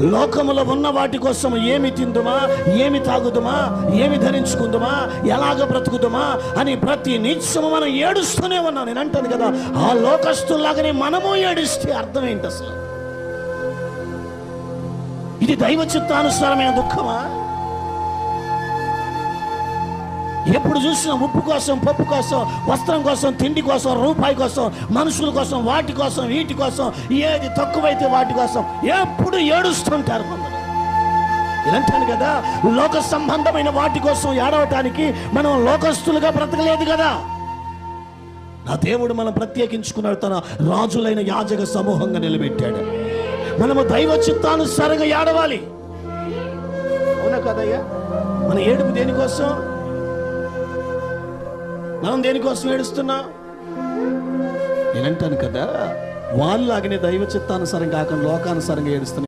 లోకములో ఉన్న వాటి కోసం ఏమి తిందుమా? ఏమి తాగుదుమా? ఏమి ధరించుకుందుమా? ఎలాగ బ్రతుకుదుమా? అని ప్రతి నిత్యము మనం ఏడుస్తూనే ఉన్నాం. నేను అంటాను కదా ఆ లోకస్తుల్లాగానే మనము ఏడిస్తే అర్థం ఏంటి అసలు? ఇది దైవ చిత్తానుసారమైన దుఃఖమా? ఎప్పుడు చూసినా ఉప్పు కోసం పప్పు కోసం వస్త్రం కోసం తిండి కోసం రూపాయి కోసం మనుషుల కోసం వాటి కోసం వీటి కోసం ఏది తక్కువైతే వాటి కోసం ఎప్పుడు ఏడుస్తుంటారు కొందరు. ఇలాంటాను కదా లోక సంబంధమైన వాటి కోసం ఏడవటానికి మనం లోకస్తులుగా బ్రతకలేదు కదా. నా దేవుడు మనం ప్రత్యేకించుకున్నాడు తన రాజులైన యాజక సమూహంగా నిలబెట్టాడు. మనము దైవ చిత్తానుసారంగా ఏడవాలి. అవునా కదయ్యా? మన ఏడుపు దేనికోసం? మనం దేనికోసం ఏడుస్తున్నా? నేనంటాను కదా వాళ్ళలాగనే దైవ చిత్తానుసారం కాకుండా లోకానుసారంగా ఏడుస్తున్నా.